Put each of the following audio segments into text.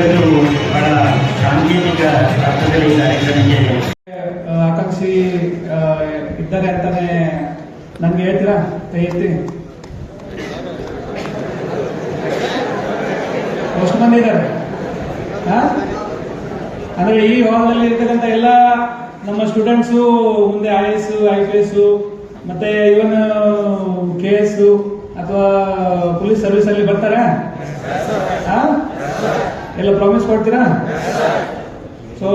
ಇವೆಲ್ಲರೂ ಬಹಳ ಸಾಂಕೇತಿಕ ಆಕಾಂಕ್ಷಿ ಇದ್ದಾರೆ ಅಂತಾನೆ ನನ್ಗೆ ಹೇಳ್ತೀರಾ? ಕೈ ಎತ್ತಿ. ಎಷ್ಟು ಮಂದಿ ಇದ್ದಾರೆ? ಅಂದ್ರೆ ಈ ಹಾಲ್ನಲ್ಲಿ ಇರ್ತಕ್ಕಂಥ ಎಲ್ಲ ನಮ್ಮ ಸ್ಟೂಡೆಂಟ್ಸು ಮುಂದೆ I S I P S ಮತ್ತೆ ಇವನ್ ಕೆ ಎಸ್ ಅಥವಾ ಪೊಲೀಸ್ ಸರ್ವಿಸ್ ಅಲ್ಲಿ ಬರ್ತಾರ? ಎಲ್ಲ ಪ್ರಾಮಿಸ್ ಕೊಡ್ತೀರಾ? ಸೊ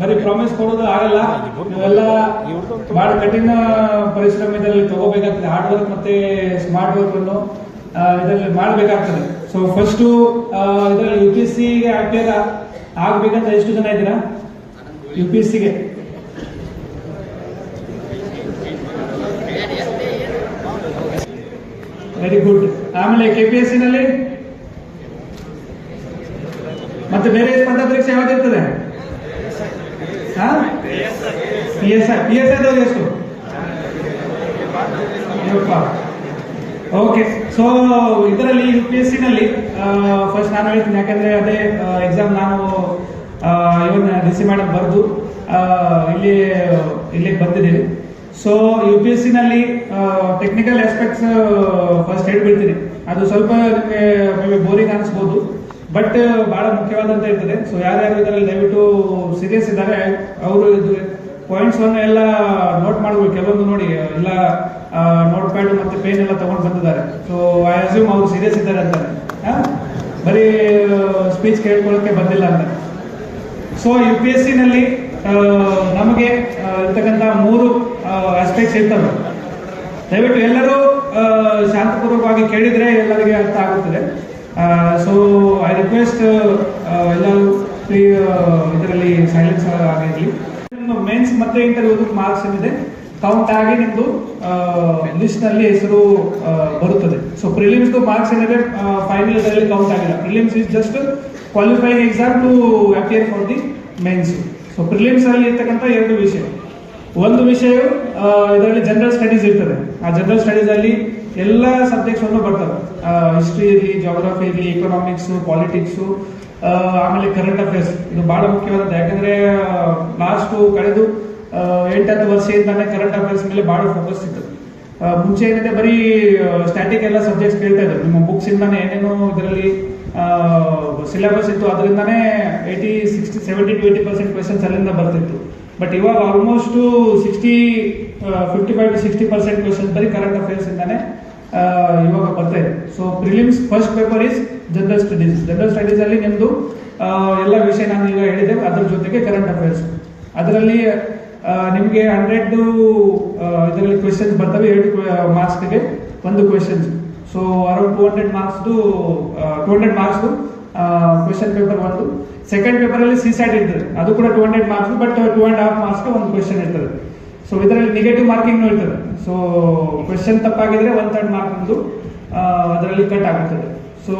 ಬರೀ ಪ್ರಾಮಿಸ್ ಕೊಡೋದು ಆಗಲ್ಲ. ನೀವೆಲ್ಲ ಬಹಳ ಕಠಿಣ ಪರಿಶ್ರಮ ಇದರಲ್ಲಿ ತಗೋಬೇಕಾಗ್ತದೆ. ಹಾರ್ಡ್ ವರ್ಕ್ ಮತ್ತೆ ಸ್ಮಾರ್ಟ್ ವರ್ಕ್ ಅನ್ನು ಇದರಲ್ಲಿ ಮಾಡಬೇಕಾಗ್ತದೆ. ಸೊ ಫಸ್ಟ್ ಇದರಲ್ಲಿ ಯು ಪಿ ಎಸ್ ಸಿಗೆ ಆಗ್ಬೇಕ ಆಗ್ಬೇಕಂತ ಎಷ್ಟು ಜನ ಇದ್ದೀರಾ? ಯು ಪಿ ಎಸ್ ಸಿಗೆ ವೆರಿ ಗುಡ್ ಆಮೇಲೆ ಕೆ ಪಿ ಎಸ್ನಲ್ಲಿ ಮತ್ತೆ ಬೇರೆ ಸ್ಪರ್ಧಾ ಪರೀಕ್ಷೆ ಯಾವ್ದಿರ್ತದೆ P S I P S ಎಷ್ಟು? ಓಕೆ ಸೊ ಇದರಲ್ಲಿ ಯು ಪಿ ಎಸ್ ಸಿ ನಲ್ಲಿ ಫಸ್ಟ್ ನಾನು ಹೇಳ್ತೀನಿ, ಯಾಕಂದ್ರೆ ಅದೇ ಎಕ್ಸಾಮ್ ನಾನು ಇವನ್ನ ರಿಸೀವ್ ಮಾಡಕ್ ಬರೆದು ಇಲ್ಲಿ ಇಲ್ಲಿಗೆ ಬಂದಿದ್ದೀನಿ. So U P S C ನಲ್ಲಿ ಟೆಕ್ನಿಕಲ್ ಆಸ್ಪೆಕ್ಟ್ಸ್ ಫಸ್ಟ್ ಹೇಳ್ಬಿಡ್ತೀನಿ. ಅದು ಸ್ವಲ್ಪ ನಿಮಗೆ ಬೋರಿಂಗ್ ಅನಿಸ್ಬೋದು. ಬಟ್ ಬಹಳ ಮುಖ್ಯವಾದಂತ ಇರ್ತದೆ. ಸೊ ಯಾರ್ಯಾರು ಇದರಲ್ಲಿ ದಯವಿಟ್ಟು ಸೀರಿಯಸ್ ಇದ್ದಾರೆ, ಅವರು ಇದು ಪಾಯಿಂಟ್ಸ್ ಅನ್ನು ಎಲ್ಲ ನೋಟ್ ಮಾಡಬೇಕು. ಕೆಲವೊಂದು ನೋಡಿ, ಎಲ್ಲ ನೋಟ್ ಪ್ಯಾಡ್ ಮತ್ತೆ ಪೇನ್ ಎಲ್ಲ ತಗೊಂಡು ಬಂದಿದ್ದಾರೆ. ಸೊ ಐ ಅಸ್ಯೂಮ್ ಅವರು ಸೀರಿಯಸ್ ಇದ್ದಾರೆ ಅಂತಾರೆ? ಬರೀ ಸ್ಪೀಚ್ ಕೇಳ್ಕೊಳ್ಳೋಕೆ ಬಂದಿಲ್ಲ ಅಂತ so U P S C ನಲ್ಲಿ ನಮಗೆ ಇರ್ತಕ್ಕಂಥ ಮೂರು ಆಸ್ಪೆಕ್ಟ್ಸ್ ಇರ್ತವೆ. ದಯವಿಟ್ಟು ಎಲ್ಲರೂ ಶಾಂತಪೂರ್ವಕವಾಗಿ ಕೇಳಿದ್ರೆ ಎಲ್ಲರಿಗೆ ಅರ್ಥ ಆಗುತ್ತದೆ. ಸೊ ಐ ರಿಕ್ವೆಸ್ಟ್ ಎಲ್ಲರೂ ಫ್ರೀ ಇದರಲ್ಲಿ ಸೈಲೆನ್ಸ್ ಆಗಿರಲಿ. ಮೇನ್ಸ್ ಮತ್ತೆ ಇಂಟರ್ವ್ಯೂ ಮಾರ್ಕ್ಸ್ ಏನಿದೆ? ಕೌಂಟ್ ಆಗಿ ನಿಮ್ಮದು ಲಿಸ್ಟ್ನಲ್ಲಿ ಹೆಸರು ಬರುತ್ತದೆ. ಸೊ ಪ್ರಿಲಿಮ್ಸ್ ಮಾರ್ಕ್ಸ್ ಏನಿದೆ ಫೈನಲ್ ಇದರಲ್ಲಿ ಕೌಂಟ್ ಆಗಿಲ್ಲ. Prelims is just qualifying exam to appear for the mains so prelims ಅಲ್ಲಿ ಇರ್ತಕ್ಕಂಥ ಎರಡು ವಿಷಯ. ಒಂದು ವಿಷಯ ಇದರಲ್ಲಿ ಜನರಲ್ ಸ್ಟಡೀಸ್ ಇರ್ತದೆ. ಆ ಜನರಲ್ ಸ್ಟಡೀಸ್ ಅಲ್ಲಿ ಎಲ್ಲ ಸಬ್ಜೆಕ್ಟ್ಸ್ ಅನ್ನು ಬರ್ತವೆ. ಹಿಸ್ಟ್ರಿ ಇರಲಿ ಜೋಗ್ರಫಿ ಇರಲಿ ಎಕನಾಮಿಕ್ಸ್ ಪಾಲಿಟಿಕ್ಸ್ ಆಮೇಲೆ ಕರೆಂಟ್ ಅಫೇರ್ಸ್ ಇದು ಬಹಳ ಮುಖ್ಯವಾದ ಯಾಕಂದ್ರೆ ಲಾಸ್ಟ್ ಕಳೆದು ಎಂಟತ್ತು ವರ್ಷದಿಂದಾನೆ ಕರೆಂಟ್ ಅಫೇರ್ಸ್ ಮೇಲೆ ಬಹಳ ಫೋಕಸ್ ಇತ್ತು. ಮುಂಚೆ ಏನಿದೆ, ಬರೀ ಸ್ಟ್ಯಾಟಿಕ್ ಎಲ್ಲ ಸಬ್ಜೆಕ್ಟ್ಸ್ ಕೇಳ್ತಾ ಇದ್ರು. ನಿಮ್ಮ ಬುಕ್ಸ್ ಏನೇನೋ ಇದರಲ್ಲಿ ಸಿಲೆಬಸ್ ಇತ್ತು. ಅದರಿಂದಾನೇ eighty sixty seventy to eighty percent questions ಅಲ್ಲಿಂದ ಬರ್ತಿತ್ತು. ಬಟ್ ಇವಾಗ almost sixty fifty five to sixty percent questions ಬರೀ ಕರೆಂಟ್ ಅಫೇರ್ಸ್ ಇಂದಾನೆ ಇವಾಗ ಬರ್ತಾ ಇದೆ so prelims first paper is general studies general studies ಅಲ್ಲಿ ನಿಮ್ದು ಆ, ಎಲ್ಲ ವಿಷಯ ನಾನು ಈಗ ಹೇಳಿದೆ ಅದ್ರ ಜೊತೆಗೆ ಕರೆಂಟ್ ಅಫೇರ್ಸ್ ಅದರಲ್ಲಿ ನಿಮಗೆ ಹಂಡ್ರೆಡ್ ಇದರಲ್ಲಿ ಕ್ವೆಶನ್ಸ್ ಬರ್ತವೆ. ಎರಡು ಮಾರ್ಕ್ಸ್ಗೆ ಒಂದು questions so around two hundred ಮಾರ್ಕ್ಸ್ದು two hundred ಮಾರ್ಕ್ಸ್ದು ಕ್ವೆಶನ್ ಪೇಪರ್ ಒಂದು. ಸೆಕೆಂಡ್ ಪೇಪರ್ ಅಲ್ಲಿ ಸಿ ಸೈಡ್ ಇರ್ತದೆ. ಅದು ಕೂಡ two hundred marks but two and half marks ಒಂದು ಕ್ವೆಶನ್ ಇರ್ತದೆ. ಸೊ ಇದರಲ್ಲಿ ನೆಗೆಟಿವ್ ಮಾರ್ಕಿಂಗ್ ಇರ್ತದೆ ಸೊ ಕ್ವೆಶನ್ ತಪ್ಪಾಗಿದ್ರೆ ಒನ್ ಥರ್ಡ್ ಮಾರ್ಕ್ ಒಂದು ಅದರಲ್ಲಿ ಕಟ್ ಆಗುತ್ತದೆ. So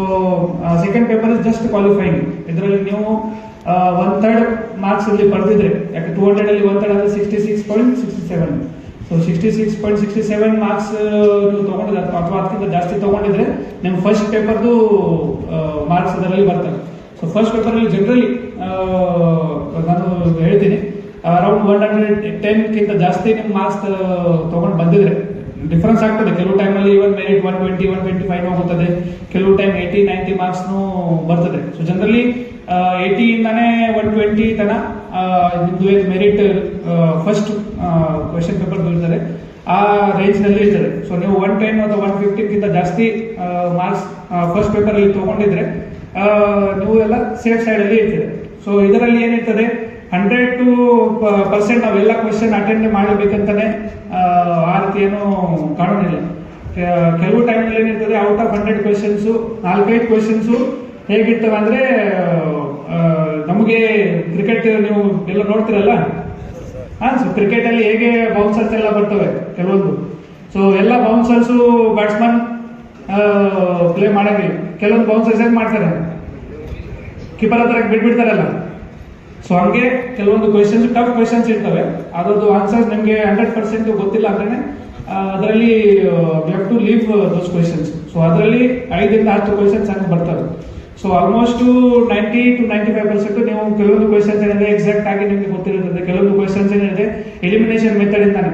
second paper is just qualifying ಇದರಲ್ಲಿ ನೀವು ಒನ್ ಥರ್ಡ್ ಮಾರ್ಕ್ಸ್ ಇಲ್ಲಿ ಬರೆದಿದ್ರೆ, ಯಾಕೆ ಟೂ ಹಂಡ್ರೆಡ್ ಅಲ್ಲಿ ಒನ್ ಥರ್ಡ್ ಅಂದ್ರೆ sixty six point sixty seven so sixty six point sixty seven marks ನೀವು ತಗೊಂಡಿದ್ರೆ, ಅಥವಾ ಅಥವಾ ಅದಕ್ಕಿಂತ ಜಾಸ್ತಿ ತಗೊಂಡಿದ್ರೆ, ನಿಮ್ಮ ಫಸ್ಟ್ ಪೇಪರ್ದು ಮಾರ್ಕ್ಸ್ ಅದರಲ್ಲಿ ಬರ್ತವೆ. ಸೊ ಫಸ್ಟ್ ಪೇಪರಲ್ಲಿ ಜನರಲಿ ನಾನು ಹೇಳ್ತೀನಿ. ಅರೌಂಡ್ ಒನ್ ಹಂಡ್ರೆಡ್ ಟೆನ್ಕ್ಕಿಂತ ಜಾಸ್ತಿ ನಿಮ್ಮ ಮಾರ್ಕ್ಸ್ ತಗೊಂಡು ಬಂದಿದ್ರೆ. ಡಿಫ್ರೆನ್ಸ್ ಆಗ್ತದೆ. ಕೆಲವು ಟೈಮಲ್ಲಿ even merit one twenty one twenty five ಹೋಗುತ್ತದೆ ಕೆಲವು ಟೈಮ್ ಏಯ್ಟಿ ನೈಂಟಿ ಮಾರ್ಕ್ಸ್ನು ಬರ್ತದೆ. ಸೊ ಜನರಲಿ ಏಯ್ಟಿ ಇಂದಾನೆ ಒನ್ ಟ್ವೆಂಟಿ ತನ ಆ, ನಿಮ್ದು ಏನು ಮೆರಿಟ್ ಫಸ್ಟ್ ಕ್ವೆಶನ್ ಪೇಪರ್ ಬೀಳ್ತಾರೆ ಆ ರೇಂಜ್ನಲ್ಲಿ ಇರ್ತದೆ. ಸೊ ನೀವು ಒನ್ ಟೆನ್ ಅಥವಾ ಒನ್ ಫಿಫ್ಟಿಗಿಂತ ಜಾಸ್ತಿ ಮಾರ್ಕ್ಸ್ ಫಸ್ಟ್ ಪೇಪರ್ ಅಲ್ಲಿ ತಗೊಂಡಿದ್ರೆ ನೀವು ಎಲ್ಲ ಸೇಫ್ ಸೈಡ್ ಅಲ್ಲಿ ಇರ್ತದೆ ಸೊ ಇದರಲ್ಲಿ ಏನಿರ್ತದೆ? ಹಂಡ್ರೆಡ್ ಟು ಪರ್ಸೆಂಟ್ ನಾವೆಲ್ಲ ಕ್ವೆಶನ್ ಅಟೆಂಡ್ ಮಾಡಬೇಕಂತಾನೆ ಆ, ರೀತಿ ಏನು ಕಾಣೋದಿಲ್ಲ ಕೆಲವು ಟೈಮಲ್ಲಿ ಏನಿರ್ತದೆ ಔಟ್ ಆಫ್ ಹಂಡ್ರೆಡ್ ಕ್ವೆಶನ್ಸು ನಾಲ್ಕೈದು ಕ್ವೆಶನ್ಸು ಹೇಗಿರ್ತವೆ ಅಂದ್ರೆ ನಮಗೆ ಕ್ರಿಕೆಟ್ ನೀವು ಎಲ್ಲ ನೋಡ್ತಿರಲ್ಲ? ಹಾಂ ಸೊ ಕ್ರಿಕೆಟಲ್ಲಿ ಹೇಗೆ ಬೌನ್ಸರ್ಸ್ ಎಲ್ಲ ಬರ್ತವೆ ಕೆಲವೊಂದು. ಸೊ ಎಲ್ಲ ಬೌನ್ಸರ್ಸು ಬ್ಯಾಟ್ಸ್ಮನ್ ಪ್ಲೇ ಮಾಡಂಗಿಲ್ಲ ಕೆಲವೊಂದು ಬೌನ್ಸರ್ಸ್ ಏನು ಮಾಡ್ತಾರೆ? ಕೀಪರ್ ಹತ್ರ ಬಿಟ್ಬಿಡ್ತಾರಲ್ಲ? ಸೊ ಹಂಗೆ ಕೆಲವೊಂದು ಕ್ವೆಶನ್ಸ್ ಟಫ್ ಕ್ವೆಶನ್ಸ್ ಇರ್ತವೆ. ಅದರದ್ದು ಆನ್ಸರ್ಸ್ ನಿಮಗೆ ಹಂಡ್ರೆಡ್ ಪರ್ಸೆಂಟ್ ಗೊತ್ತಿಲ್ಲ ಅಂದ್ರೆ ಅದರಲ್ಲಿ have to leave those questions so ಅದರಲ್ಲಿ ಐದರಿಂದ ಹತ್ತು ಕ್ವೆಶನ್ಸ್ ಹಂಗೆ ಬರ್ತವೆ. So almost ninety to ninety five percent ನೀವು ಕೆಲವೊಂದು ಕ್ವೆಶನ್ಸ್ ಏನಿದೆ ಎಕ್ಸಾಕ್ಟ್ ಆಗಿ ನಿಮಗೆ ಗೊತ್ತಿರುತ್ತದೆ. ಕೆಲವೊಂದು ಕ್ವೆಶನ್ಸ್ ಏನಿದೆ ಎಲಿಮಿನೇಷನ್ ಮೆಥಡ್ ಇಂದಾನೆ.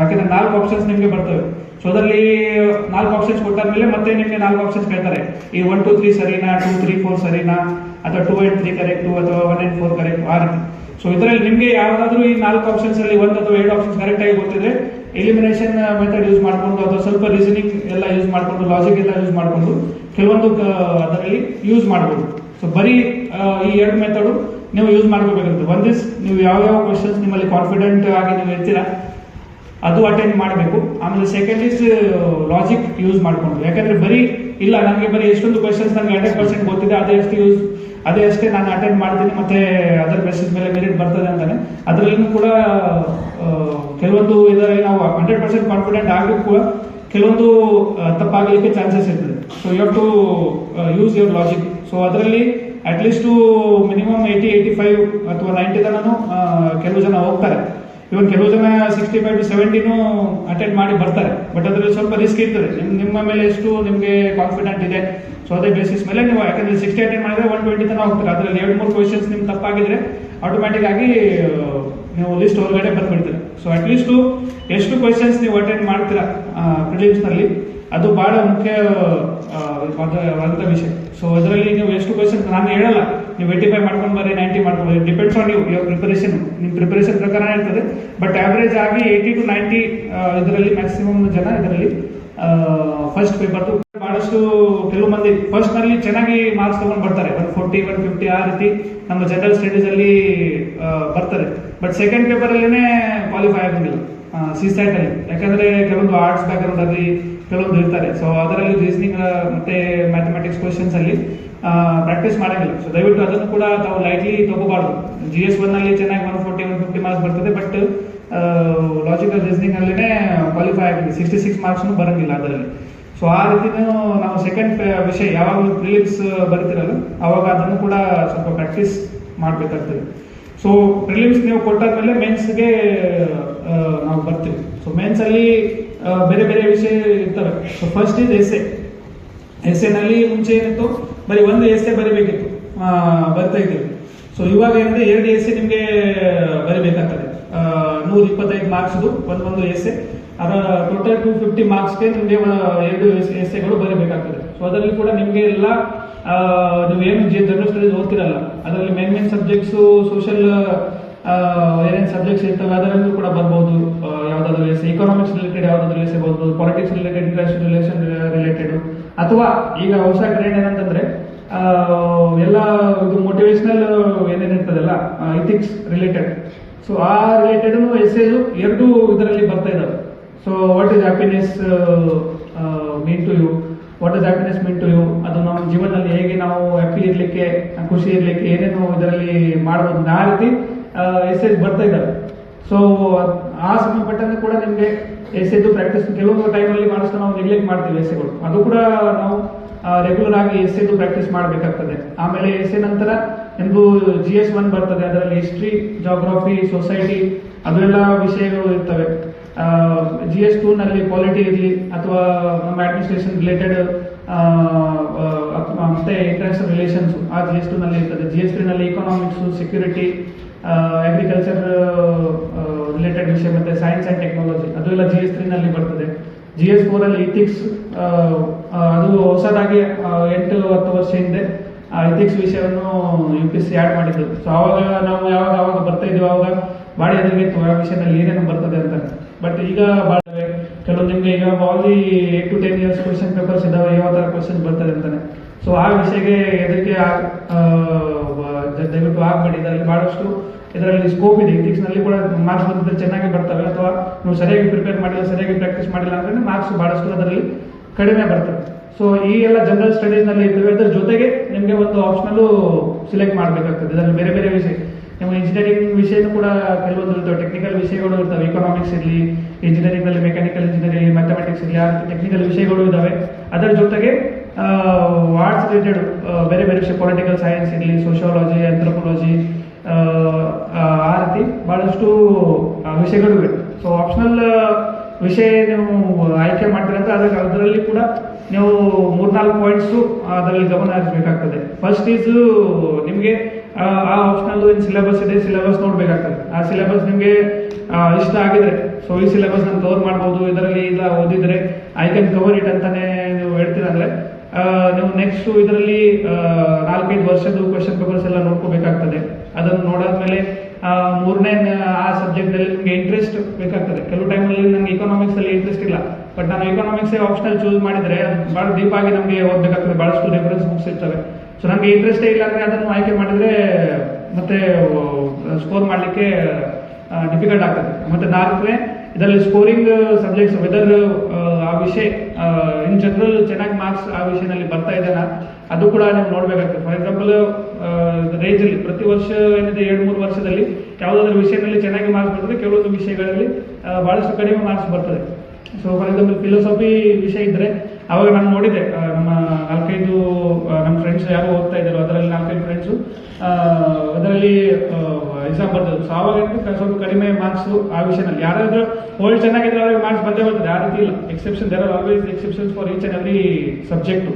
ಯಾಕಂದ್ರೆ ನಾಲ್ಕು ಆಪ್ಷನ್ಸ್ ನಿಮಗೆ ಬರ್ತವೆ. ಸೊ ಅದರಲ್ಲಿ ನಾಲ್ಕು ಆಪ್ಷನ್ಸ್ ಕೊಟ್ಟಾದ್ಮೇಲೆ ಮತ್ತೆ ನಿಮಗೆ ನಾಲ್ಕು ಆಪ್ಷನ್ಸ್ ಕೇಳ್ತಾರೆ. ಈ ಒನ್ ಟು ತ್ರೀ ಸರಿನಾ ಟೂ ತ್ರೀ ಫೋರ್ ಸರಿನಾ, ಅಥವಾ ಟೂ ಏಟ್ ತ್ರೀ ಕರೆಕ್ಟು ಅಥವಾ ಒನ್ ಏಟ್ ಫೋರ್ ಕರೆಕ್ಟ್ ಆ ರೀತಿ. ಸೊ ಇದರಲ್ಲಿ ನಿಮಗೆ ಯಾವ್ದಾದ್ರು ಈ ನಾಲ್ಕು ಆಪ್ಷನ್ಸ್ ಅಲ್ಲಿ ಒಂದು ಅಥವಾ ಎರಡು ಆಪ್ಷನ್ಸ್ ಕರೆಕ್ಟ್ ಆಗಿ ಗೊತ್ತಿದ್ರೆ ಎಲಿಮಿನೇಷನ್ ಮೆಥಡ್ ಯೂಸ್ ಮಾಡಿಕೊಂಡು ಅಥವಾ ಸ್ವಲ್ಪ ರೀಸನಿಂಗ್ ಎಲ್ಲ ಯೂಸ್ ಮಾಡಿಕೊಂಡು ಲಾಜಿಕ್ ಎಲ್ಲ ಯೂಸ್ ಮಾಡಿಕೊಂಡು ಕೆಲವೊಂದು ಅದರಲ್ಲಿ ಯೂಸ್ ಮಾಡ್ಬೋದು. ಸೊ ಬರೀ ಈ ಎರಡು ಮೆಥಡು ನೀವು ಯೂಸ್ ಮಾಡ್ಕೋಬೇಕಾಗುತ್ತೆ. ಒಂದಿಸ್ ನೀವು ಯಾವ ಯಾವ ಕ್ವಶನ್ಸ್ ನಿಮ್ಮಲ್ಲಿ ಕಾನ್ಫಿಡೆಂಟ್ ಆಗಿ ನೀವು ಇರ್ತೀರಾ ಅದು ಅಟೆಂಡ್ ಮಾಡಬೇಕು. ಆಮೇಲೆ ಸೆಕೆಂಡ್ ಇಸ್ ಲಾಜಿಕ್ ಯೂಸ್ ಮಾಡ್ಕೊಂಡು. ಯಾಕಂದ್ರೆ ಬರೀ, ಇಲ್ಲ, ನನಗೆ ಬರೀ ಎಷ್ಟೊಂದು ಕ್ವಶನ್ಸ್ ನನಗೆ ಹಂಡ್ರೆಡ್ ಪರ್ಸೆಂಟ್ ಗೊತ್ತಿದೆ, ಅದೇ ಅಷ್ಟು ಯೂಸ್ ಅದೇ ಅಷ್ಟೇ ನಾನು ಅಟೆಂಡ್ ಮಾಡ್ತೀನಿ, ಮತ್ತೆ ಅದರ ಬೇಸಿಸ್ ಮೇಲೆ ಮೆರಿಟ್ ಬರ್ತದೆ ಅಂತಾನೆ. ಅದರಲ್ಲಿನೂ ಕೂಡ ಕೆಲವೊಂದು ಇದರಲ್ಲಿ ನಾವು ಹಂಡ್ರೆಡ್ ಪರ್ಸೆಂಟ್ ಕಾನ್ಫಿಡೆಂಟ್ ಆಗಬೇಕು ಕೂಡ ಕೆಲವೊಂದು ತಪ್ಪಾಗಲಿಕ್ಕೆ ಚಾನ್ಸಸ್ ಇರ್ತದೆ. So you have to use your logic so ಅದರಲ್ಲಿ at least minimum eighty eighty five ಅಥವಾ ನೈಂಟಿ ತನೂ ಕೆಲವು ಜನ ಹೋಗ್ತಾರೆ. ಇವನ್ ಕೆಲವು ಜನ ಸಿಕ್ಸ್ಟಿ ಫೈವ್ ಟು ಸೆವೆಂಟಿನೂ ಅಟೆಂಡ್ ಮಾಡಿ ಬರ್ತಾರೆ. ಬಟ್ ಅದರಲ್ಲಿ ಸ್ವಲ್ಪ ರಿಸ್ಕ್ ಇರ್ತದೆ. ನಿಮ್, ನಿಮ್ಮ ಮೇಲೆ ಎಷ್ಟು ನಿಮಗೆ ಕಾನ್ಫಿಡೆಂಟ್ ಇದೆ? ಸೊ ಅದೇ ಬೇಸಿಸ್ ಮೇಲೆ ನೀವು, ಯಾಕಂದ್ರೆ ಸಿಕ್ಸ್ಟಿ ಅಟೆಂಡ್ ಮಾಡಿದ್ರೆ ಒನ್ ಟ್ವೆಂಟಿ ತನಕ ಹೋಗ್ತಾರೆ. ಅದರಲ್ಲಿ ಎರಡು, ಮೂರು ಕ್ವಶನ್ಸ್ ನಿಮ್ಗೆ ತಪ್ಪಾಗಿದ್ರೆ ಆಟೋಮ್ಯಾಟಿಕ್ ಆಗಿ ನೀವು ಲಿಸ್ಟ್ ಹೊರಗಡೆ ಬಂದ್ಬಿಡ್ತೀರಿ ಸೊ ಅಟ್ಲೀಸ್ಟ್ ಎಷ್ಟು ಕ್ವೆಶನ್ಸ್ ನೀವು ಅಟೆಂಡ್ ಮಾಡ್ತೀರಾ ಪ್ರಿಲಿಮ್ಸ್ನಲ್ಲಿ, ಅದು ಬಹಳ ಮುಖ್ಯ ವಿಷಯ. ಸೊ ಅದರಲ್ಲಿ ನೀವು ಎಷ್ಟು ಕ್ವಶನ್ ನಾನು ಹೇಳಲ್ಲ. ನೀವು ಏಯ್ಟಿ ಫೈವ್ ಮಾಡ್ಕೊಂಡು ಬರ್ರಿ ನೈಂಟಿ ಮಾಡ್ಕೊಂಡು depends on you your preparation ನಿಮ್ಮ ಪ್ರಿಪರೇಷನ್ ಪ್ರಕಾರ ಇರ್ತದೆ. ಬಟ್ ಆವರೇಜ್ ಆಗಿ ಏಯ್ಟಿ ಟು ನೈಂಟಿ ಇದರಲ್ಲಿ ಮ್ಯಾಕ್ಸಿಮಮ್ ಜನ ಇದರಲ್ಲಿ ಫಸ್ಟ್ ಪೇಪರ್ ಬಹಳಷ್ಟು ಕೆಲವು ಮಂದಿ ಫಸ್ಟ್ನಲ್ಲಿ ಚೆನ್ನಾಗಿ ಮಾರ್ಕ್ಸ್ ತಗೊಂಡು ಬರ್ತಾರೆ. ಒನ್ ಫೋರ್ಟಿ ಒನ್ ಫಿಫ್ಟಿ ಆ ರೀತಿ ನಮ್ಮ ಜನರಲ್ ಸ್ಟಡೀಸ್ ಅಲ್ಲಿ ಆ, ಬರ್ತಾರೆ ಬಟ್ ಸೆಕೆಂಡ್ ಪೇಪರ್ ಅಲ್ಲಿನೇ ಕ್ವಾಲಿಫೈ ಆಗಂಗಿಲ್ಲ ಸಿಸ್ಯಾಟ್ ಅಲ್ಲಿ ಯಾಕಂದ್ರೆ ಕೆಲವೊಂದು ಆರ್ಟ್ಸ್ ಬ್ಯಾಕ್ ಗ್ರೌಂಡ್ ಅಲ್ಲಿ ಕೆಲವೊಂದು ಇರ್ತಾರೆ. ಸೊ ಅದರಲ್ಲಿ ರೀಸನಿಂಗ್ ಮತ್ತೆ ಮ್ಯಾಥಮೆಟಿಕ್ಸ್ ಕ್ವಶನ್ಸ್ ಅಲ್ಲಿ ಪ್ರಾಕ್ಟೀಸ್ ಮಾಡಂಗಿಲ್ಲ. ಸೊ ದಯವಿಟ್ಟು ಅದನ್ನು ಕೂಡ ತಾವು ಲೈಟ್ಲಿ ತಗೋಬಾರ್ದು. ಜಿ ಎಸ್ ಒನ್ ಅಲ್ಲಿ ಚೆನ್ನಾಗಿ one forty one fifty marks ಬರ್ತದೆ ಬಟ್ ಲಾಜಿಕಲ್ ರೀಸನಿಂಗ್ ಅಲ್ಲಿನೇ ಕ್ವಾಲಿಫೈ ಆಗಿದೆ. ಸಿಕ್ಸ್ಟಿ ಸಿಕ್ಸ್ ಮಾರ್ಕ್ಸ್ನು ಬರಂಗಿಲ್ಲ ಅದರಲ್ಲಿ. ಸೊ ಆ ರೀತಿನೂ ನಾವು ಸೆಕೆಂಡ್ ವಿಷಯ, ಯಾವಾಗಲೂ ಪ್ರಿಲಿಮ್ಸ್ ಬರ್ತಿರಲ್ಲ, ಅವಾಗ ಅದನ್ನು ಕೂಡ ಸ್ವಲ್ಪ ಪ್ರಾಕ್ಟೀಸ್ ಮಾಡಬೇಕಾಗ್ತದೆ. ಸೊ ಪ್ರಿಲಿಮ್ಸ್ ನೀವು ಕೊಟ್ಟಾದ್ಮೇಲೆ ಮೇನ್ಸ್ಗೆ ನಾವು ಬರ್ತೀವಿ. ಸೊ ಮೇನ್ಸ್ ಅಲ್ಲಿ ಬೇರೆ ಬೇರೆ ವಿಷಯ ಇರ್ತವೆ ಸೊ ಫಸ್ಟ್ ಇಸ್ ಎಸ್ಸೆ ಎಸ್ಸೆನಲ್ಲಿ ಮುಂಚೆ ಏನಿತ್ತು? ಬರೀ ಒಂದು ಎಸ್ಸೆ ಬರಿಬೇಕಿತ್ತು. ಬರ್ತಾ ಇದ್ದೀವಿ ಸೊ ಇವಾಗ ಏನಿದೆ? ಎರಡು ಎಸ್ಸೆ ನಿಮಗೆ ಬರಿಬೇಕಾಗ್ತದೆ. ನೂರ ಇಪ್ಪತ್ತೈದು ಮಾರ್ಕ್ಸ್ದು ಒಂದೊಂದು ಎಸ್ಸೆ ಅದರ ಟೋಟಲ್ ಟೂ ಫಿಫ್ಟಿ ಮಾರ್ಕ್ಸ್ಗೆ ನಿಮಗೆ ಎರಡು ಎಸ್ಸೆಗಳು ಬರಿಬೇಕಾಗ್ತದೆ. ಸೊ ಅದರಲ್ಲಿ ಕೂಡ ನಿಮಗೆ ಎಲ್ಲ ನೀವು ಏನು ಜನರಲ್ ಸ್ಟಡೀಸ್ ಓದ್ತಿರಲ್ಲ, ಅದರಲ್ಲಿ ಮೇನ್ ಮೇನ್ ಸಬ್ಜೆಕ್ಟ್ಸು ಸೋಷಿಯಲ್ ಏನೇನು ಸಬ್ಜೆಕ್ಟ್ಸ್ ಇರ್ತವೆ, ಅದರಲ್ಲೂ ಕೂಡ ಬರ್ಬೋದು. ಯಾವುದಾದ್ರೂ ಎಸ್ ಎಕನಾಮಿಕ್ಸ್ ರಿಲೇಟೆಡ್ ಯಾವ್ದಾದ್ರು ಎಸ್ ಬರ್ಬೋದು ಪಾಲಿಟಿಕ್ಸ್ ರಿಲೇಟೆಡ್ ರಿಲೇಷನ್ ರಿಲೇಟೆಡ್ ಅಥವಾ ಈಗ ಹೊಸ ಟ್ರೆಂಡ್ ಏನಂತಂದ್ರೆ ಎಲ್ಲ ಇದು ಮೋಟಿವೇಶನಲ್ ಏನೇನಿರ್ತದಲ್ಲ ಇಥಿಕ್ಸ್ ರಿಲೇಟೆಡ್ ಸೊ ಆ ರಿಲೇಟೆಡ್ ಎಸ್ ಎರಡು ಇದರಲ್ಲಿ ಬರ್ತಾ ಇದ್ದಾವೆ so what is happiness mean to you what is happiness mean to you ಅದು ನಮ್ಮ ಜೀವನದಲ್ಲಿ ಹೇಗೆ ನಾವು ಹ್ಯಾಪಿ ಇರಲಿಕ್ಕೆ, ಖುಷಿ ಇರ್ಲಿಕ್ಕೆ ಏನೇನು ಇದರಲ್ಲಿ ಮಾಡ್ಬೋದು. ಆ ರೀತಿ ಎಸ್ಸೇಜ್ ಬರ್ತಾ ಇದ್ದಾವೆ. ಸೊ ಆ ಸಂಬಂಧಪಟ್ಟಂತೆ ಕೂಡ ನಿಮಗೆ ಎಸ್ಸೇದು ಪ್ರಾಕ್ಟೀಸ್ ಕೆಲವೊಂದು ಟೈಮಲ್ಲಿ ಮಾಡಿಸ್ತಾ ನಾವು ನೆಗ್ಲೆಕ್ಟ್ ಮಾಡ್ತೀವಿ ಎಸ್ಸೆಗಳು ಅದು ಕೂಡ ನಾವು ರೆಗ್ಯುಲರ್ ಆಗಿ ಎಸ್ಸೆದು ಪ್ರಾಕ್ಟೀಸ್ ಮಾಡಬೇಕಾಗ್ತದೆ. ಆಮೇಲೆ ಎಸ್ಸೆ ನಂತರ ನಿಮ್ದು ಜಿ ಎಸ್ ಒನ್ ಬರ್ತದೆ, ಅದರಲ್ಲಿ ಹಿಸ್ಟ್ರಿ ಜಾಗ್ರಫಿ ಸೊಸೈಟಿ ಅದೆಲ್ಲ ವಿಷಯಗಳು ಇರ್ತವೆ. ಜಿ ಎಸ್ ಟೂ ನಲ್ಲಿ ಪಾಲಿಟಿ ಇರಲಿ, ಅಥವಾ ನಮ್ಮ ಅಡ್ಮಿನಿಸ್ಟ್ರೇಷನ್ ರಿಲೇಟೆಡ್ ಮತ್ತೆ ಇಂಟರ್ನ್ಯಾಷನಲ್ ರಿಲೇಷನ್ಸ್ ಆ ಜಿ ಎಸ್ ಟೂ ನಲ್ಲಿ ಇರ್ತದೆ. ಜಿ ಎಸ್ ತ್ರೀ ನಲ್ಲಿ ಇಕನಾಮಿಕ್ಸ್ ಸೆಕ್ಯೂರಿಟಿ ಅಗ್ರಿಕಲ್ಚರ್ ರಿಲೇಟೆಡ್ ವಿಷಯ ಮತ್ತೆ ಸೈನ್ಸ್ ಅಂಡ್ ಟೆಕ್ನಾಲಜಿ ಅದು ಎಲ್ಲ ಜಿ ಎಸ್ ತ್ರೀ ನಲ್ಲಿ ಬರ್ತದೆ. ಜಿ ಎಸ್ ಫೋರಲ್ಲಿ ಇಥಿಕ್ಸ್ ಅದು ಹೊಸದಾಗಿ ಎಂಟು ಹತ್ತು ವರ್ಷ ಹಿಂದೆ ಇಥಿಕ್ಸ್ ವಿಷಯವನ್ನು ಯು ಪಿ ಸಿ ಆಡ್ ಮಾಡಿದ್ದು. ಸೊ ಅವಾಗ ನಾವು ಯಾವಾಗ ಅವಾಗ ಬರ್ತಾ ಇದ್ದೀವಿ ಅವಾಗ ಬಾಡಿ ಎದುರಿಗಿತ್ತು ಆ ವಿಷಯದಲ್ಲಿ ಏನೇನು ಬರ್ತದೆ ಅಂತ. ಬಟ್ ಈಗ ಭಾಳ ಕೆಲವು ನಿಮ್ಗೆ ಈಗ all eight to ten years question papers ಇದಾವೆ ಯಾವ ತರ ಕ್ವಶನ್ ಬರ್ತದೆ ಅಂತಾನೆ. ಸೊ ಆ ವಿಷಯಕ್ಕೆ ಎದಕ್ಕೆ ದಯವಿಟ್ಟು ಆಗ್ಬೇಡಿ ಇದರಲ್ಲಿ ಭಾಳಷ್ಟು ಇದರಲ್ಲಿ ಸ್ಕೋಪ್ ಇದೆ. ಇಥಿಕ್ಸ್ನಲ್ಲಿ ಕೂಡ ಮಾರ್ಕ್ಸ್ ಬಂದಿದ್ರೆ ಚೆನ್ನಾಗಿ ಬರ್ತವೆ. ಅಥವಾ ನೀವು ಸರಿಯಾಗಿ ಪ್ರಿಪೇರ್ ಮಾಡಿಲ್ಲ, ಸರಿಯಾಗಿ ಪ್ರಾಕ್ಟೀಸ್ ಮಾಡಿಲ್ಲ ಅಂದ್ರೆ ಮಾರ್ಕ್ಸ್ ಬಹಳಷ್ಟು ಅದರಲ್ಲಿ ಕಡಿಮೆ ಬರ್ತವೆ. ಸೊ ಈ ಎಲ್ಲ ಜನರಲ್ ಸ್ಟಡೀಸ್ನಲ್ಲಿ ಅದ್ರ ಜೊತೆಗೆ ನಿಮಗೆ ಒಂದು ಆಪ್ಷನಲ್ ಸಿಲೆಕ್ಟ್ ಮಾಡಬೇಕಾಗ್ತದೆ. ಇದರಲ್ಲಿ ಬೇರೆ ಬೇರೆ ವಿಷಯ. ನಿಮ್ಮ ಇಂಜಿನಿಯರಿಂಗ್ ವಿಷಯನೂ ಕೂಡ ಕೆಲವೊಂದು ಇರ್ತವೆ ಟೆಕ್ನಿಕಲ್ ವಿಷಯಗಳು ಇರ್ತವೆ. ಇಕನಾಮಿಕ್ಸ್ ಇರಲಿ ಇಂಜಿನಿಯರಿಂಗ್ನಲ್ಲಿ ಮೆಕ್ಯಾನಿಕಲ್ ಇಂಜಿನಿಯರಿಂಗ್ ಮ್ಯಾಥಮೆಟಿಕ್ಸ್ ಇರಲಿ, ಆ ಟೆಕ್ನಿಕಲ್ ವಿಷಯಗಳು ಇದಾವೆ. ಅದರ ಜೊತೆಗೆ ಆರ್ಟ್ಸ್ ರಿಲೇಟೆಡ್ ಬೇರೆ ಬೇರೆ ವಿಷಯ ಪೊಲಿಟಿಕಲ್ ಸೈನ್ಸ್ ಇರಲಿ ಸೋಷಿಯಾಲಜಿ ಆಂಥ್ರೋಪಾಲಜಿ ಆ ರೀತಿ ವಿಷಯಗಳು ಇವೆ ಸೊ ಆಪ್ಷನಲ್ ವಿಷಯ ನೀವು ಆಯ್ಕೆ ಮಾಡ್ತೀರಂತ ಅದಕ್ಕೆ ಅದರಲ್ಲಿ ಕೂಡ ನೀವು ಮೂರ್ನಾಲ್ಕು ಪಾಯಿಂಟ್ಸು ಅದರಲ್ಲಿ ಗಮನ ಹರಿಸಬೇಕಾಗ್ತದೆ. ಫಸ್ಟ್ ಈಸ್ ನಿಮಗೆ, ಆ ಆಪ್ಷನಲ್ ಏನು ಸಿಲೆಬಸ್ ಇದೆ ಸಿಲೆಬಸ್ ನೋಡಬೇಕಾಗ್ತದೆ. ಆ ಸಿಲೆಬಸ್ ನಿಮಗೆ ಇಷ್ಟ ಆಗಿದ್ರೆ ಸೊ ಈ ಸಿಲೆಬಸ್ ನಾನು ಕವರ್ ಮಾಡ್ಬೋದು ಇದರಲ್ಲಿ ಇಲ್ಲ ಓದಿದ್ರೆ ಐ ಕ್ಯಾನ್ ಕವರ್ ಇಟ್ ಅಂತಾನೆ ನೀವು ಹೇಳ್ತೀರಂದ್ರೆ ನೀವು ನೆಕ್ಸ್ಟ್ ಇದರಲ್ಲಿ ನಾಲ್ಕೈದು ವರ್ಷದ ಕ್ವಶನ್ ಪೇಪರ್ಸ್ ಎಲ್ಲ ನೋಡ್ಕೋಬೇಕಾಗ್ತದೆ. ಅದನ್ನು ನೋಡಾದ್ಮೇಲೆ ಮೂರನೇ, ಆ ಸಬ್ಜೆಕ್ಟ್ನಲ್ಲಿ ನಿಮಗೆ ಇಂಟ್ರೆಸ್ಟ್ ಬೇಕಾಗ್ತದೆ. ಕೆಲವು ಟೈಮಲ್ಲಿ ನನಗೆ ಇಕನಾಮಿಕ್ಸ್ ಅಲ್ಲಿ ಇಂಟ್ರೆಸ್ಟ್ ಇಲ್ಲ. ಬಟ್ ನಾನು ಇಕನಾಮಿಕ್ಸ್ ಆಪ್ಷನಲ್ ಚೂಸ್ ಮಾಡಿದ್ರೆ ಬಹಳ ಡೀಪ್ ಆಗಿ ನಮಗೆ ಓದಬೇಕಾಗ್ತದೆ. ಬಹಳಷ್ಟು ರೆಫರೆನ್ಸ್ ಬುಕ್ಸ್ ಇರ್ತವೆ. ಸೊ ನನಗೆ ಇಂಟ್ರೆಸ್ಟೇ ಇಲ್ಲ ಅಂದ್ರೆ ಅದನ್ನು ಆಯ್ಕೆ ಮಾಡಿದ್ರೆ, ಮತ್ತೆ ಸ್ಕೋರ್ ಮಾಡಲಿಕ್ಕೆ ಡಿಫಿಕಲ್ಟ್ ಆಗ್ತದೆ. ಮತ್ತೆ ನಾಲ್ಕನೇ, ಇದರಲ್ಲಿ ಸ್ಕೋರಿಂಗ್ ಸಬ್ಜೆಕ್ಟ್ಸ್ ವೆದರ್ ಆ ವಿಷಯ ಇನ್ ಜನರಲ್ ಚೆನ್ನಾಗಿ ಮಾರ್ಕ್ಸ್ ಆ ವಿಷಯದಲ್ಲಿ ಬರ್ತಾ ಇದ್ದಾನ? ಅದು ಕೂಡ ನೀವು ನೋಡ್ಬೇಕಾಗ್ತದೆ. ಫಾರ್ ಎಕ್ಸಾಂಪಲ್ ರೇಂಜ್ ಅಲ್ಲಿ ಪ್ರತಿ ವರ್ಷ ಏನಿದೆ, ಎರಡು, ಮೂರು ವರ್ಷದಲ್ಲಿ ಯಾವುದಾದ್ರೂ ವಿಷಯದಲ್ಲಿ ಚೆನ್ನಾಗಿ ಮಾರ್ಕ್ಸ್ ಬರ್ತದೆ, ಕೆಲವೊಂದು ವಿಷಯಗಳಲ್ಲಿ ಬಹಳಷ್ಟು ಕಡಿಮೆ ಮಾರ್ಕ್ಸ್ ಬರ್ತದೆ. ಸೊ ಫಾರ್ ಎಕ್ಸಾಂಪಲ್ ಫಿಲೋಸಫಿ ವಿಷಯ ಇದ್ರೆ ಅವಾಗ ನಾನು ನೋಡಿದೆ ನಮ್ಮ ನಾಲ್ಕೈದು ನಮ್ಮ ಫ್ರೆಂಡ್ಸ್ ಯಾರು ಓದ್ತಾ ಇದ್ದಾರೋ, ಅದರಲ್ಲಿ ನಾಲ್ಕೈದು ಫ್ರೆಂಡ್ಸು ಅದರಲ್ಲಿ ಎಕ್ಸಾಮ್ ಬರ್ತದೆ. ಸೊ ಅವಾಗ ಸ್ವಲ್ಪ ಕಡಿಮೆ ಮಾರ್ಕ್ಸ್ ಆ ವಿಷಯದಲ್ಲಿ. ಯಾರಾದರೂ ಹೋಲ್ಡ್ ಚೆನ್ನಾಗಿದ್ರೆ ಅವ್ರಿಗೆ ಮಾರ್ಕ್ಸ್ ಬಂದೇ ಬರ್ತದೆ. ಆ ರೀತಿ ಇಲ್ಲ. Exception there are always exceptions for each and every subject